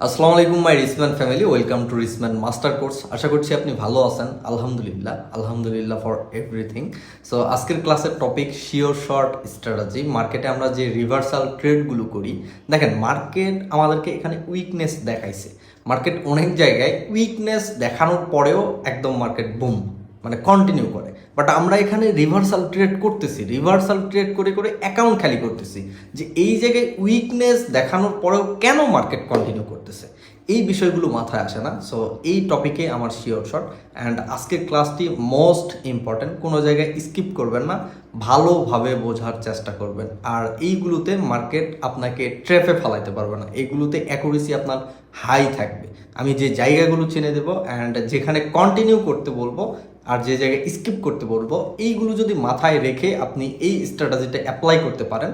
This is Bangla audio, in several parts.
আসসালামু আলাইকুম, my Risman family. Welcome to Risman master course. আশা করছি আপনি ভালো আছেন। আলহামদুলিল্লাহ আলহামদুলিল্লাহ ফর এভরিথিং। সো আজকের ক্লাসের টপিক শিওর, শর্ট স্ট্র্যাটাজি মার্কেটে আমরা যে রিভার্সাল ট্রেডগুলো করি, দেখেন, মার্কেট আমাদেরকে এখানে উইকনেস দেখাইছে। মার্কেট অনেক জায়গায় উইকনেস দেখানোর পরেও একদম মার্কেট বুম মানে কন্টিনিউ করে। বাট আমরা এখানে রিভার্সাল ট্রেড করতেছি রিভার্সাল ট্রেড করে করে অ্যাকাউন্ট খালি করতেছি, যে এই জায়গায় উইকনেস দেখানোর পরেও কেন মার্কেট কন্টিনিউ করতেছে? এই বিষয়গুলো মাথায় আসে না। সো এই টপিকে আমার শিওর শট অ্যান্ড আজকের ক্লাসটি মোস্ট ইম্পর্ট্যান্ট কোনো জায়গায় স্কিপ করবেন না, ভালোভাবে বোঝার চেষ্টা করবেন। আর এইগুলোতে মার্কেট আপনাকে ট্রেফে ফালাইতে পারবে না। এইগুলোতে অ্যাকুরেসি আপনার হাই থাকবে। আমি যে জায়গাগুলো চিনে দেবো অ্যান্ড যেখানে কন্টিনিউ করতে বলব আর যে জায়গায় স্কিপ করতে বলব, এইগুলো যদি মাথায় রেখে আপনি এই স্ট্র্যাটাজিটা অ্যাপ্লাই করতে পারেন,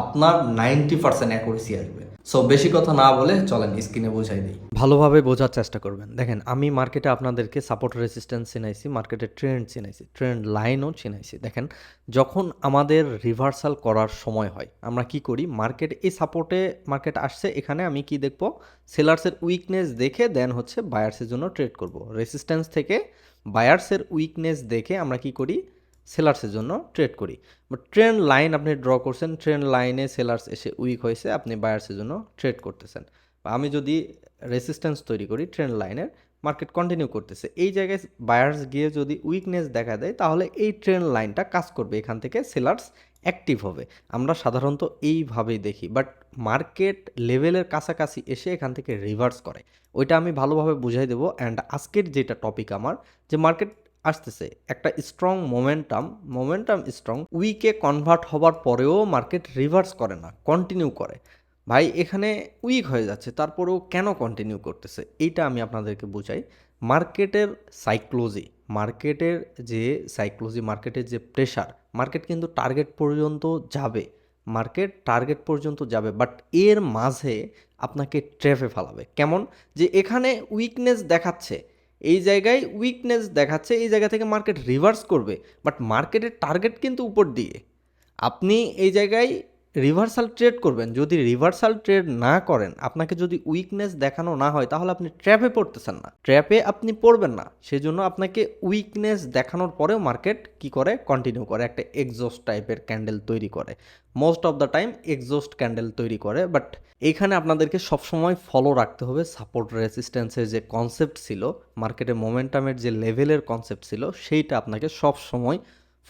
আপনার নাইনটি পার্সেন্ট অ্যাকুরেসি আসবে। সো বেশি কথা না বলে চলেন স্ক্রিনে বোঝাই দিই। ভালোভাবে বোঝার চেষ্টা করবেন। দেখেন, আমি মার্কেটে আপনাদেরকে সাপোর্ট রেসিস্ট্যান্স চিনাইছি মার্কেটে ট্রেন্ড চিনাইছি ট্রেন্ড লাইনও চিনাইছি। দেখেন, যখন আমাদের রিভার্সাল করার সময় হয়, আমরা কি করি? মার্কেট এই সাপোর্টে মার্কেট আসছে, এখানে আমি কি দেখব? সেলার্সের উইকনেস দেখে দেন হচ্ছে বায়ার্সের জন্য ট্রেড করব। রেসিস্ট্যান্স থেকে বায়ার্সের উইকনেস দেখে আমরা কি করি? সেলার্সের জন্য ট্রেড করি। বাট ট্রেন্ড লাইন আপনি ড্র করছেন ট্রেন লাইনে সেলার্স এসে উইক হয়েছে, আপনি বায়ার্সের জন্য ট্রেড করতেছেন। বা আমি যদি রেসিস্ট্যান্স তৈরি করি ট্রেন লাইনের মার্কেট কন্টিনিউ করতেছে, এই জায়গায় বায়ার্স গিয়ে যদি উইকনেস দেখা দেয়, তাহলে এই ট্রেন লাইনটা কাজ করবে, এখান থেকে সেলার্স অ্যাক্টিভ হবে। আমরা সাধারণত এইভাবেই দেখি। বাট মার্কেট লেভেলের কাছাকাছি এসে এখান থেকে রিভার্স করে। ওইটা আমি ভালোভাবে বুঝাই দেবো। অ্যান্ড আজকের যেটা টপিক আমার, যে মার্কেট আসতেছে, একটা স্ট্রং মোমেন্টাম মোমেন্টাম স্ট্রং উইকে কনভার্ট হবার পরেও মার্কেট রিভার্স করে না কন্টিনিউ করে। ভাই, এখানে উইক হয়ে যাচ্ছে, তারপরেও কেন কন্টিনিউ করতেছে? এইটা আমি আপনাদেরকে বুঝাই। মার্কেটের সাইক্লোজি মার্কেটের যে সাইক্লোজি মার্কেটের যে প্রেশার মার্কেট কিন্তু টার্গেট পর্যন্ত যাবে। মার্কেট টার্গেট পর্যন্ত যাবে বাট এর মাঝে আপনাকে ট্রেফে ফেলাবে। কেমন? যে এখানে উইকনেস দেখাচ্ছে, এই জায়গায় উইকনেস দেখাচ্ছে, এই জায়গা থেকে মার্কেট রিভার্স করবে বাট মার্কেটের টার্গেট কিন্তু উপর দিয়ে। আপনি এই জায়গায় রিভার্সাল ট্রেড করবেন। যদি রিভার্সাল ট্রেড না করেন, আপনাকে যদি উইকনেস দেখানো না হয়, তাহলে আপনি ট্র্যাপে পড়তেছেন না। ট্র্যাপে আপনি পড়বেন না। সেজন্য আপনাকে উইকনেস দেখানোর পরেও মার্কেট কি করে? কন্টিনিউ করে। একটা এক্সস্ট টাইপের ক্যান্ডেল তৈরি করে। Most of the time exhaust candle তৈরি করে। বাট এখানে আপনাদেরকে সবসময় ফলো রাখতে হবে সাপোর্ট রেসিস্ট্যান্সের যে কনসেপ্ট ছিল মার্কেটে মোমেন্টামের যে লেভেলের কনসেপ্ট ছিল, সেইটা আপনাকে সব সময়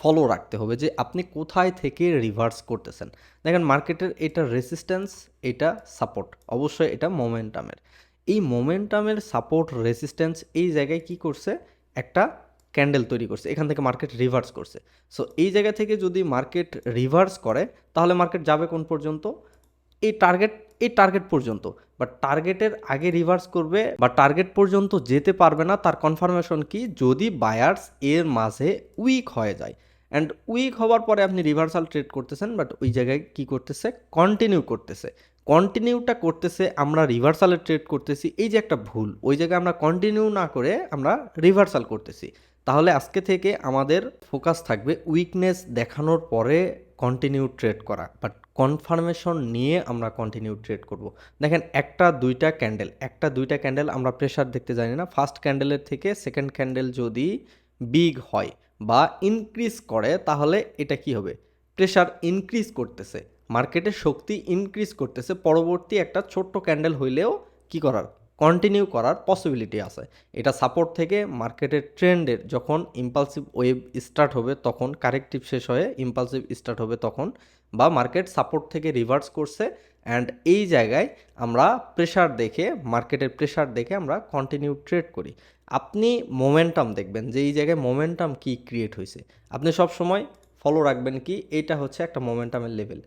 ফলো রাখতে হবে যে আপনি কোথায় থেকে রিভার্স করতেছেন। দেখেন মার্কেটের এটা রেসিস্ট্যান্স এটা সাপোর্ট অবশ্যই এটা মোমেন্টামের এই মোমেন্টামের সাপোর্ট রেসিস্ট্যান্স এই জায়গায় কি করছে? একটা ক্যান্ডেল তৈরি করছে, এখান থেকে মার্কেট রিভার্স করছে। সো এই জায়গা থেকে যদি মার্কেট রিভার্স করে, তাহলে মার্কেট যাবে কোন পর্যন্ত? এই টার্গেট এই টার্গেট পর্যন্ত। বা টার্গেটের আগে রিভার্স করবে বা টার্গেট পর্যন্ত যেতে পারবে না, তার কনফার্মেশন কি? যদি বায়ার্স এর মাঝে উইক হয়ে যায় অ্যান্ড উইক হওয়ার পরে আপনি রিভার্সাল ট্রেড করতেছেন বাট ওই জায়গায় কি করতেছে? কন্টিনিউ করতেছে। কন্টিনিউটা করতেছে, আমরা রিভার্সালে ট্রেড করতেছি, এই যে একটা ভুল, ওই জায়গায় আমরা কন্টিনিউ না করে আমরা রিভার্সাল করতেছি। তাহলে আজকে থেকে আমাদের ফোকাস থাকবে উইকনেস দেখানোর পরে কন্টিনিউ ট্রেড করা বাট কনফার্মেশন নিয়ে আমরা কন্টিনিউ ট্রেড করব। দেখেন, একটা, দুইটা ক্যান্ডেল একটা, দুইটা ক্যান্ডেল আমরা প্রেশার দেখতে জানি না ফার্স্ট ক্যান্ডেলের থেকে সেকেন্ড ক্যান্ডেল যদি বিগ হয় বা ইনক্রিজ করে, তাহলে এটা কি হবে? প্রেশার ইনক্রিজ করতেছে। মার্কেটের শক্তি ইনক্রিজ করতেছে। পরবর্তী একটা ছোট্ট ক্যান্ডেল হইলেও কি করার? কন্টিনিউ করার পসিবিলিটি আছে। এটা সাপোর্ট থেকে মার্কেটের ট্রেন্ডের যখন ইম্পালসিভ ওয়েভ স্টার্ট হবে, তখন কারেক্টিভ শেষ হয়ে ইম্পালসিভ স্টার্ট হবে তখন, বা মার্কেট সাপোর্ট থেকে রিভার্স করছে অ্যান্ড এই জায়গায় আমরা প্রেশার দেখে মার্কেটের প্রেশার দেখে আমরা কন্টিনিউ ট্রেড করি। আপনি মোমেন্টাম দেখবেন যে এই জায়গায় মোমেন্টাম কি ক্রিয়েট হয়েছে আপনি সব সময় ফলো রাখবেন কি, এটা হচ্ছে একটা মোমেন্টামের লেভেল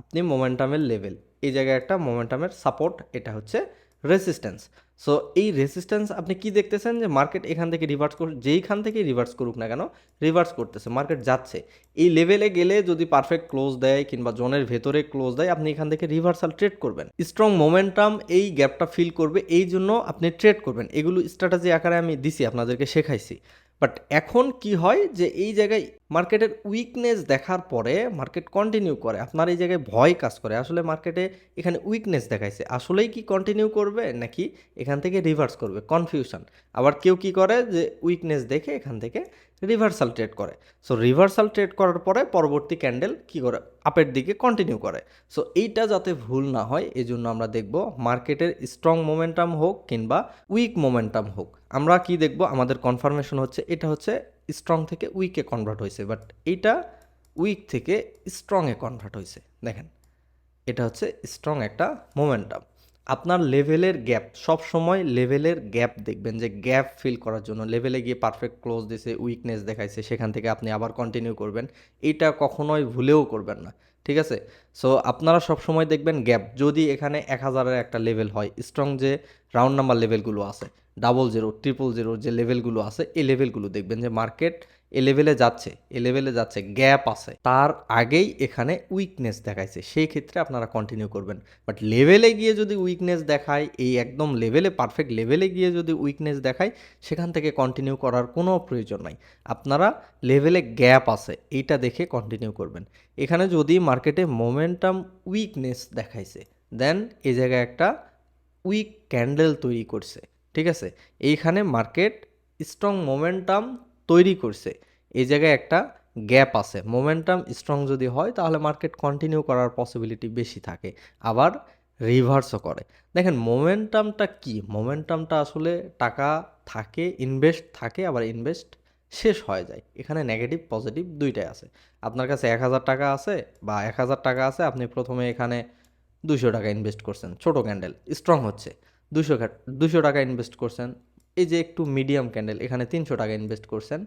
আপনি মোমেন্টামের লেভেল এই জায়গায় একটা মোমেন্টামের সাপোর্ট এটা হচ্ছে রেসিস্ট্যান্স সো এই রেসিস্ট্যান্স আপনি কি দেখতেছেন? যে মার্কেট এখান থেকে রিভার্স কর যেইখান থেকে রিভার্স করুক না কেন রিভার্স করতেছে মার্কেট যাচ্ছে। এই লেভেলে গেলে যদি পারফেক্ট ক্লোজ দেয় কিংবা জোনের ভেতরে ক্লোজ দেয়, আপনি এখান থেকে রিভার্সাল ট্রেড করবেন। স্ট্রং মোমেন্টাম এই গ্যাপটা ফিল করবে, এই জন্য আপনি ট্রেড করবেন। এগুলো স্ট্র্যাটেজি আকারে আমি দিছি, আপনাদেরকে শেখাইছি। বাট এখন কি হয়? যে এই জায়গায় মার্কেটের উইকনেস দেখার পরে মার্কেট কন্টিনিউ করে। আপনার এই জায়গায় ভয় কাজ করে। আসলে মার্কেটে এখানে উইকনেস দেখাইছে। আসলেই কি কন্টিনিউ করবে নাকি এখান থেকে রিভার্স করবে? কনফিউশন আবার কেউ কি করে যে উইকনেস দেখে এখান থেকে রিভার্সাল ট্রেড করে। সো রিভার্সাল ট্রেড করার পরে পরবর্তী ক্যান্ডেল কি করে? আপের দিকে কন্টিনিউ করে। সো এইটা যাতে ভুল না হয় এই জন্য আমরা দেখব মার্কেটের স্ট্রং মোমেন্টাম হোক কিংবা উইক মোমেন্টাম হোক। আমরা কি দেখব? আমাদের কনফার্মেশন হচ্ছে, এটা হচ্ছে স্ট্রং থেকে উইকে কনভার্ট হয়েছে বাট এইটা উইক থেকে স্ট্রংয়ে কনভার্ট হয়েছে দেখেন, এটা হচ্ছে স্ট্রং একটা মোমেন্টাম আপনার লেভেলের গ্যাপ সব সময় লেভেলের গ্যাপ দেখবেন যে গ্যাপ ফিল করার জন্য। লেভেলে গিয়ে পারফেক্ট ক্লোজ দিছে উইকনেস দেখাইছে, সেখান থেকে আপনি আবার কন্টিনিউ করবেন। এটা কখনোই ভুলেও করবেন না। ঠিক আছে? সো আপনারা সব সময় দেখবেন গ্যাপ যদি এখানে এক হাজারের একটা লেভেল হয় স্ট্রং যে রাউন্ড নাম্বার লেভেলগুলো আছে ডাবল জিরো ট্রিপল জিরো যে লেভেলগুলো আছে, এই লেভেলগুলো দেখবেন যে মার্কেট এ লেভেলে যাচ্ছে, এ লেভেলে যাচ্ছে গ্যাপ আছে। তার আগেই এখানে উইকনেস দেখাইছে, সেই ক্ষেত্রে আপনারা কন্টিনিউ করবেন। বাট লেভেলে গিয়ে যদি উইকনেস দেখায়, এই একদম লেভেলে পারফেক্ট লেভেলে গিয়ে যদি উইকনেস দেখায়, সেখান থেকে কন্টিনিউ করার কোনো প্রয়োজন নাই। আপনারা লেভেলে গ্যাপ আছে, এইটা দেখে কন্টিনিউ করবেন। এখানে যদি মার্কেটে মোমেন্টাম উইকনেস দেখাইছে দেন এই জায়গায় একটা উইক ক্যান্ডেল তৈরি করছে, ঠিক আছে? এইখানে মার্কেট স্ট্রং মোমেন্টাম তৈরি করছে। এই জায়গায় একটা গ্যাপ আছে। মোমেন্টাম স্ট্রং যদি হয়, তাহলে মার্কেট কন্টিনিউ করার পসিবিলিটি বেশি থাকে। আবার রিভার্সও করে। দেখেন, মোমেন্টামটা কি? মোমেন্টামটা আসলে টাকা থাকে ইনভেস্ট থাকে, আবার ইনভেস্ট শেষ হয়ে যায়। এখানে নেগেটিভ পজিটিভ দুইটাই আছে। আপনার কাছে এক হাজার টাকা আছে বা এক হাজার টাকা আছে, আপনি প্রথমে এখানে দুশো টাকা ইনভেস্ট করছেন। ছোট ক্যান্ডেল স্ট্রং হচ্ছে। দুশো দুশো টাকা ইনভেস্ট করছেন। এই যে একটু মিডিয়াম ক্যান্ডেল এখানে তিনশো টাকা ইনভেস্ট করছেন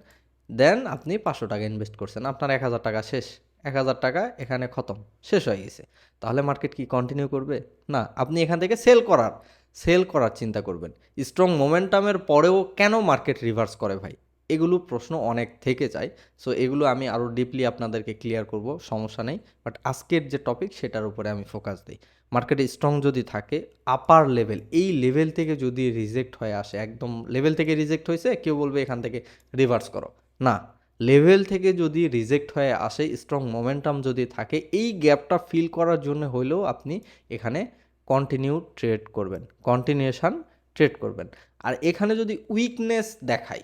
দেন আপনি পাঁচশো টাকা ইনভেস্ট করছেন। আপনার এক হাজার টাকা শেষ, এক হাজার টাকা এখানে খতম, শেষ হয়ে গেছে। তাহলে মার্কেট কি কন্টিনিউ করবে? না, আপনি এখান থেকে সেল করার সেল করার চিন্তা করবেন। স্ট্রং মোমেন্টামের পরেও কেন মার্কেট রিভার্স করে ভাই? এগুলো প্রশ্ন অনেক থেকে যায়। সো এগুলো আমি আরও ডিপলি আপনাদেরকে ক্লিয়ার করব, সমস্যা নেই। বাট আজকের যে টপিক সেটার উপরে আমি ফোকাস দিই। মার্কেটে স্ট্রং যদি থাকে আপার লেভেল এই লেভেল থেকে যদি রিজেক্ট হয়ে আসে, একদম লেভেল থেকে রিজেক্ট হয়েছে, কেউ বলবে এখান থেকে রিভার্স করো। না লেভেল থেকে যদি রিজেক্ট হয়ে আসে স্ট্রং মোমেন্টাম যদি থাকে, এই গ্যাপটা ফিল করার জন্য হলেও আপনি এখানে কন্টিনিউ ট্রেড করবেন। কন্টিনিউশন ট্রেড করবেন। আর এখানে যদি উইকনেস দেখায়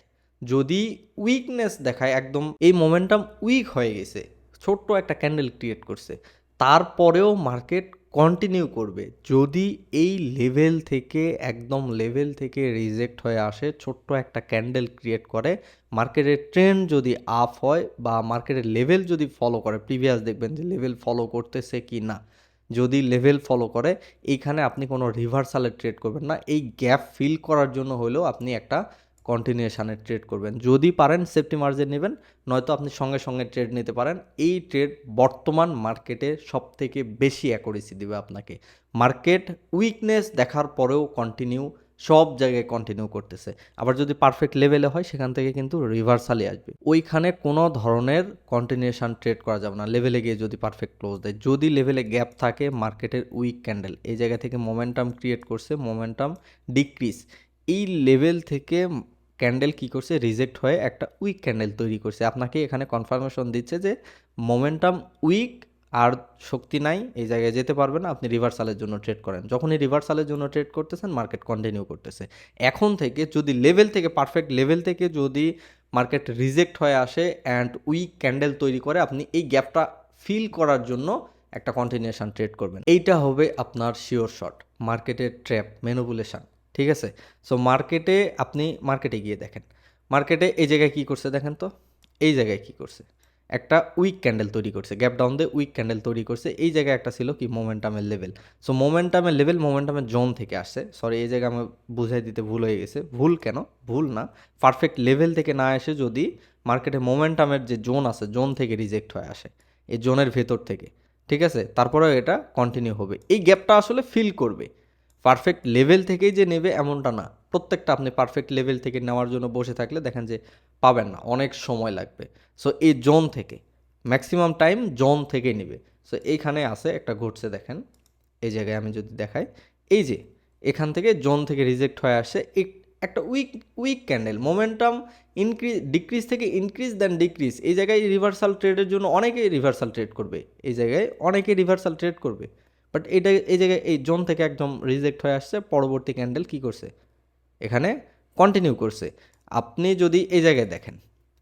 যদি উইকনেস দেখায়, একদম এই মোমেন্টাম উইক হয়ে গেছে, ছোট্ট একটা ক্যান্ডেল ক্রিয়েট করছে, তারপরেও মার্কেট কন্টিনিউ করবে। যদি এই লেভেল থেকে, একদম লেভেল থেকে রিজেক্ট হয়ে আসে, ছোট্ট একটা ক্যান্ডেল ক্রিয়েট করে মার্কেটের ট্রেন্ড যদি আপ হয় বা মার্কেটের লেভেল যদি ফলো করে প্রিভিয়াস দেখবেন যে লেভেল ফলো করতেছে কি না, যদি লেভেল ফলো করে, এইখানে আপনি কোনো রিভার্সালের ট্রেড করবেন না। এই গ্যাপ ফিল করার জন্য হলেও আপনি একটা কন্টিনিউশনের ট্রেড করবেন। যদি পারেন সেফটি মার্জিন নেবেন, নয়তো আপনি সঙ্গে সঙ্গে ট্রেড নিতে পারেন। এই ট্রেড বর্তমান মার্কেটে সব থেকে বেশি অ্যাকুরেসি দেবে আপনাকে। মার্কেট উইকনেস দেখার পরেও কন্টিনিউ সব জায়গায় কন্টিনিউ করতেছে। আবার যদি পারফেক্ট লেভেলে হয়, সেখান থেকে কিন্তু রিভার্সালে আসবে। ওইখানে কোনো ধরনের কন্টিনিউশন ট্রেড করা যাবে না। লেভেলে গিয়ে যদি পারফেক্ট ক্লোজ দেয়। যদি লেভেলে গ্যাপ থাকে মার্কেটের উইক ক্যান্ডেল এই জায়গা থেকে মোমেন্টাম ক্রিয়েট করছে মোমেন্টাম ডিক্রিজ এই লেভেল থেকে ক্যান্ডেল কি করছে? রিজেক্ট হয়ে একটা উইক ক্যান্ডেল তৈরি করছে। আপনাকে এখানে কনফার্মেশন দিচ্ছে যে মোমেন্টাম উইক আর শক্তি নাই, এই জায়গায় যেতে পারবে না, আপনি রিভার্সালের জন্য ট্রেড করেন। যখনই রিভার্সালের জন্য ট্রেড করতেছেন মার্কেট কন্টিনিউ করতেছে। এখন থেকে যদি লেভেল থেকে পারফেক্ট লেভেল থেকে যদি মার্কেট রিজেক্ট হয়ে আসে অ্যান্ড উইক ক্যান্ডেল তৈরি করে, আপনি এই গ্যাপটা ফিল করার জন্য একটা কন্টিনিউশন ট্রেড করবেন। এইটা হবে আপনার শিওর শট মার্কেটের ট্র্যাপ ম্যানুপুলেশন ঠিক আছে? সো মার্কেটে আপনি মার্কেটে গিয়ে দেখেন। মার্কেটে এই জায়গায় কী করছে দেখেন তো? এই জায়গায় কী করছে? একটা উইক ক্যান্ডেল তৈরি করছে। গ্যাপ ডাউন দিয়ে উইক ক্যান্ডেল তৈরি করছে। এই জায়গায় একটা ছিল কি? মোমেন্টামের লেভেল সো মোমেন্টামের লেভেল মোমেন্টামের জোন থেকে আসছে। সরি এই জায়গায় আমার বুঝাই দিতে ভুল হয়ে গেছে। ভুল কেন? ভুল না। পারফেক্ট লেভেল থেকে না এসে যদি মার্কেটে মোমেন্টামের যে জোন আছে জোন থেকে রিজেক্ট হয়ে আসে। এই জোনের ভেতর থেকে। ঠিক আছে? তারপরেও এটা কন্টিনিউ হবে। এই গ্যাপটা আসলে ফিল করবে। পারফেক্ট লেভেল থেকেই যে নেবে এমনটা না। প্রত্যেকটা আপনি পারফেক্ট লেভেল থেকে নেওয়ার জন্য বসে থাকলে দেখেন যে পাবেন না, অনেক সময় লাগবে। সো এই জোন থেকে ম্যাক্সিমাম টাইম জোন থেকে নেবে। সো এইখানে আছে একটা ঘটছে দেখেন, এই জায়গায় আমি যদি দেখাই, এই যে এখান থেকে জোন থেকে রিজেক্ট হয়ে আসে একটা weak weak candle momentum increase decrease থেকে ইনক্রিজ দেন ডিক্রিজ এই জায়গায় রিভার্সাল ট্রেডের জন্য অনেকেই রিভার্সাল ট্রেড করবে, এই জায়গায় অনেকে রিভার্সাল ট্রেড করবে। বাট এটা, এই জায়গায়, এই জোন থেকে একদম রিজেক্ট হয়ে আসছে, পরবর্তী ক্যান্ডেল কি করছে? এখানে কন্টিনিউ করছে। আপনি যদি এই জায়গায় দেখেন,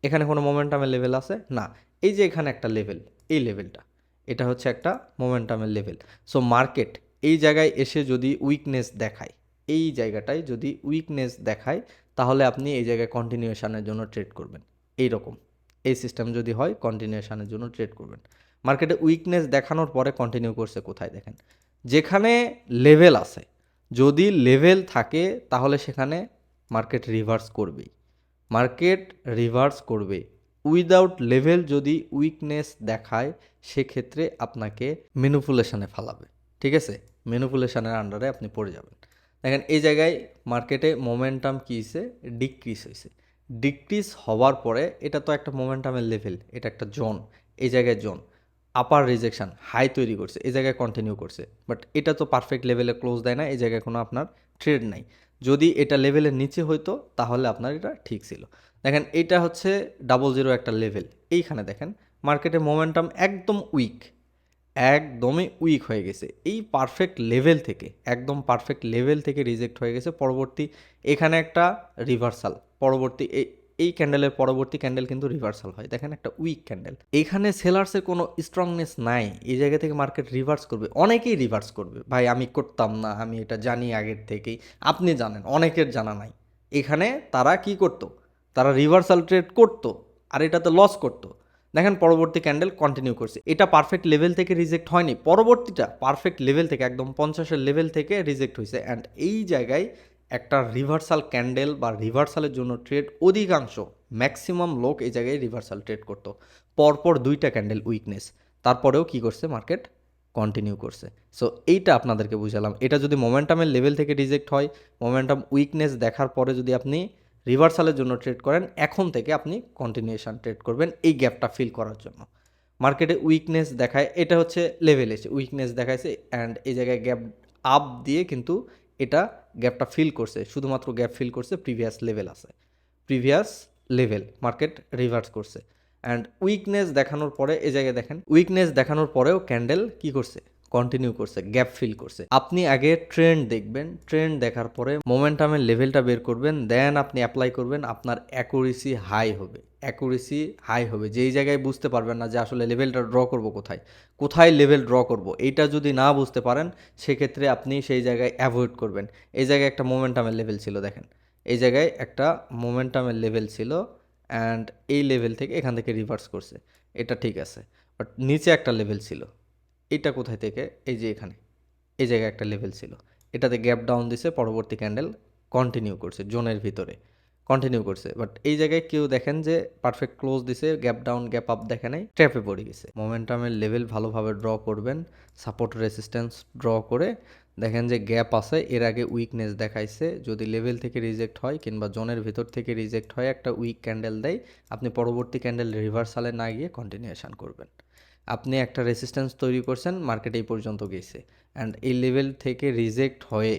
এখানে কোনো মোমেন্টামের লেভেল আছে? না। এই যে এখানে একটা লেভেল এই লেভেলটা এটা হচ্ছে একটা মোমেন্টামের লেভেল সো মার্কেট এই জায়গায় এসে যদি উইকনেস দেখায়, এই জায়গাটায় যদি উইকনেস দেখায়, তাহলে আপনি এই জায়গায় কন্টিনিউশনের জন্য ট্রেড করবেন। এই রকম এই সিস্টেম যদি হয় কন্টিনিউশনের জন্য ট্রেড করবেন। মার্কেটে উইকনেস দেখানোর পরে কন্টিনিউ করছে কোথায় দেখেন? যেখানে লেভেল আছে, যদি লেভেল থাকে তাহলে সেখানে মার্কেট রিভার্স করবেই। মার্কেট রিভার্স করবে। উইদাউট লেভেল যদি উইকনেস দেখায়, সেক্ষেত্রে আপনাকে ম্যানুপুলেশনে ফালাবে। ঠিক আছে? ম্যানুপুলেশনের আন্ডারে আপনি পড়ে যাবেন। দেখেন, এই জায়গায় মার্কেটে মোমেন্টাম কী হয়েছে ডিক্রিজ হয়েছে ডিক্রিজ হওয়ার পরে এটা তো একটা মোমেন্টামের লেভেল এটা একটা জোন এই জায়গায় জোন আপার রিজেকশান হাই তৈরি করছে, এই জায়গায় কন্টিনিউ করছে। বাট এটা তো পারফেক্ট লেভেলে ক্লোজ দেয় না, এই জায়গায় কোনো আপনার ট্রেড নাই। যদি এটা লেভেলের নিচে হইতো, তাহলে আপনার এটা ঠিক ছিল। দেখেন, এটা হচ্ছে ডাবল জিরো একটা লেভেল এইখানে দেখেন মার্কেটে মোমেন্টাম একদম উইক একদমই উইক হয়ে গেছে। এই পারফেক্ট লেভেল থেকে, একদম পারফেক্ট লেভেল থেকে রিজেক্ট হয়ে গেছে। পরবর্তী, এখানে একটা রিভার্সাল পরবর্তী এই ক্যান্ডেলের পরবর্তী ক্যান্ডেল কিন্তু রিভার্সাল হয়। দেখেন একটা উইক ক্যান্ডেল এখানে সেলার্সের কোনো স্ট্রংনেস নাই। এই জায়গা থেকে মার্কেট রিভার্স করবে। অনেকেই রিভার্স করবে। ভাই, আমি করতাম না, আমি এটা জানি আগের থেকেই। আপনি জানেন, অনেকের জানা নাই। এখানে তারা কি করতো? তারা রিভার্সাল ট্রেড করতো, আর এটাতে লস করতো। দেখেন পরবর্তী ক্যান্ডেল কন্টিনিউ করছে। এটা পারফেক্ট লেভেল থেকে রিজেক্ট হয়নি। পরবর্তীটা পারফেক্ট লেভেল থেকে, একদম পঞ্চাশের লেভেল থেকে রিজেক্ট হয়েছে অ্যান্ড এই জায়গায় একটা রিভার্সাল ক্যান্ডেল বা রিভার্সালের জন্য ট্রেড অধিকাংশ ম্যাক্সিমাম লোক এই জায়গায় রিভার্সাল ট্রেড করতো। পরপর দুইটা ক্যান্ডেল উইকনেস তারপরেও কি করছে? মার্কেট কন্টিনিউ করছে। সো এইটা আপনাদেরকে বুঝালাম। এটা যদি মোমেন্টামের লেভেল থেকে রিজেক্ট হয় মোমেন্টাম উইকনেস দেখার পরে যদি আপনি রিভার্সালের জন্য ট্রেড করেন, এখন থেকে আপনি কন্টিনিউশন ট্রেড করবেন এই গ্যাপটা ফিল করার জন্য। মার্কেটে উইকনেস দেখায়, এটা হচ্ছে লেভেল এসে উইকনেস দেখাইছে অ্যান্ড এই জায়গায় গ্যাপ আপ দিয়ে কিন্তু এটা গ্যাপটা ফিল করছে, শুধুমাত্র গ্যাপ ফিল করছে প্রিভিয়াস লেভেল আছে। প্রিভিয়াস লেভেল মার্কেট রিভার্স করছে। অ্যান্ড উইকনেস দেখানোর পরে এ জায়গায় দেখেন উইকনেস দেখানোর পরেও ক্যান্ডেল কি করছে? কন্টিনিউ করছে গ্যাপ ফিল করছে। আপনি আগে ট্রেন্ড দেখবেন ট্রেন্ড দেখার পরে মোমেন্টামের লেভেলটা বের করবেন দেন আপনি অ্যাপ্লাই করবেন, আপনার অ্যাকুরেসি হাই হবে। অ্যাকুরেসি হাই হবে। যেই জায়গায় বুঝতে পারবেন না যে আসলে লেভেলটা ড্র করব কোথায় কোথায় লেভেল ড্র করব, এইটা যদি না বুঝতে পারেন, সেক্ষেত্রে আপনি সেই জায়গায় অ্যাভয়েড করবেন। এই জায়গায় একটা মোমেন্টামের লেভেল ছিল, দেখেন। এই জায়গায় একটা মোমেন্টামের লেভেল ছিল অ্যান্ড এই লেভেল থেকে এখান থেকে রিভার্স করছে। এটা ঠিক আছে বাট নিচে একটা লেভেল ছিল। এটা কোথায় থেকে? এই যে এখানে। এই জায়গায় একটা লেভেল ছিল। এটাতে গ্যাপ ডাউন দিছে, পরবর্তী ক্যান্ডেল কন্টিনিউ করছে, জোনের ভিতরে। কন্টিনিউ করছে। বাট এই জায়গায় কেউ দেখেন যে পারফেক্ট ক্লোজ দিছে গ্যাপ ডাউন গ্যাপ আপ দেখে নাই ট্র্যাপে পড়ে গেছে। মোমেন্টামের লেভেল ভালোভাবে ড্র করবেন সাপোর্ট রেসিস্ট্যান্স ড্র করে, দেখেন যে গ্যাপ আছে, এর আগে উইকনেস দেখাইছে, যদি লেভেল থেকে রিজেক্ট হয় কিংবা জোনের ভিতর থেকে রিজেক্ট হয়, একটা উইক ক্যান্ডেল দেয়, আপনি পরবর্তী ক্যান্ডেল রিভার্সালে না গিয়ে কন্টিনিউশন করবেন। আপনি একটা রেসিস্ট্যান্স তৈরি করছেন মার্কেট এই পর্যন্ত গেছে। অ্যান্ড এই লেভেল থেকে রিজেক্ট হয়ে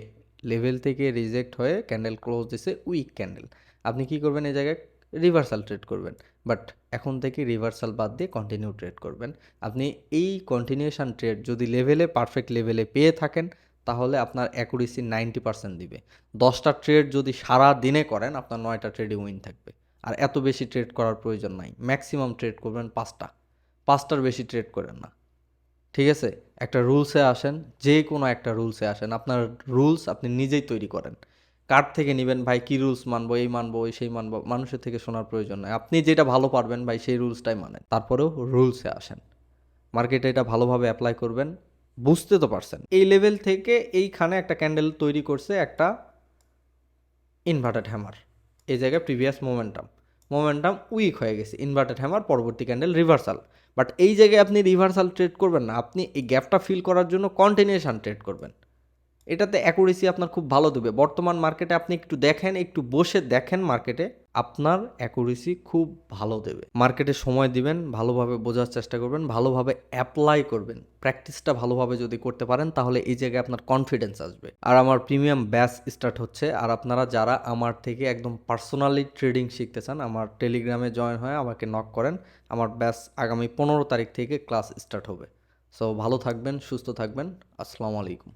লেভেল থেকে রিজেক্ট হয়ে ক্যান্ডেল ক্লোজ দিছে উইক ক্যান্ডেল আপনি কি করবেন? এই জায়গায় রিভার্সাল ট্রেড করবেন। বাট এখন থেকে রিভার্সাল বাদ দিয়ে কন্টিনিউ ট্রেড করবেন। আপনি এই কন্টিনিউশন ট্রেড যদি লেভেলে পারফেক্ট লেভেলে পেয়ে থাকেন, তাহলে আপনার অ্যাকুরেসি নাইনটি পার্সেন্ট দিবে। দশটা ট্রেড যদি সারা দিনে করেন, আপনার নয়টা ট্রেডে উইন থাকবে। আর এত বেশি ট্রেড করার প্রয়োজন নাই। ম্যাক্সিমাম ট্রেড করবেন পাঁচটা। পাঁচটার বেশি ট্রেড করেন না। ঠিক আছে? একটা রুলসে আসেন যে কোনো একটা রুলসে আসেন। আপনার রুলস আপনি নিজেই তৈরি করেন। কার থেকে নেবেন? ভাই, কী রুলস মানবো, এই মানবো, ওই সেই মানবো? মানুষের থেকে শোনার প্রয়োজন নাই। আপনি যেটা ভালো পারবেন ভাই, সেই রুলসটাই মানেন। তারপরেও রুলসে আসেন। মার্কেটে এটা ভালোভাবে অ্যাপ্লাই করবেন। বুঝতে তো পারছেন। এই লেভেল থেকে এইখানে একটা ক্যান্ডেল তৈরি করছে একটা ইনভার্টেড হ্যামার এই জায়গায় প্রিভিয়াস মোমেন্টাম মোমেন্টাম উইক হয়ে গেছে। ইনভার্টেড হ্যামার পরবর্তী ক্যান্ডেল রিভার্সাল বাট এই জায়গায় আপনি রিভার্সাল ট্রেড করবেন না। আপনি এই গ্যাপটা ফিল করার জন্য কন্টিনিউশন ট্রেড করবেন। এটাতে অ্যাকুরেসি আপনার খুব ভালো দেবে। বর্তমান মার্কেটে আপনি একটু দেখেন, একটু বসে দেখেন মার্কেটে আপনার অ্যাকুরেসি খুব ভালো দেবে। মার্কেটে সময় দিবেন, ভালোভাবে বোঝার চেষ্টা করবেন, ভালোভাবে অ্যাপ্লাই করবেন। প্র্যাকটিসটা ভালোভাবে যদি করতে পারেন, তাহলে এই জায়গায় আপনার কনফিডেন্স আসবে। আর আমার প্রিমিয়াম ব্যাচ স্টার্ট হচ্ছে, আর আপনারা যারা আমার থেকে একদম পার্সোনালি ট্রেডিং শিখতে চান, আমার টেলিগ্রামে জয়েন হয়ে আমাকে নক করেন, আমার ব্যাচ আগামী পনেরো তারিখ থেকে ক্লাস স্টার্ট হবে। সো ভালো থাকবেন, সুস্থ থাকবেন, আসসালামু আলাইকুম।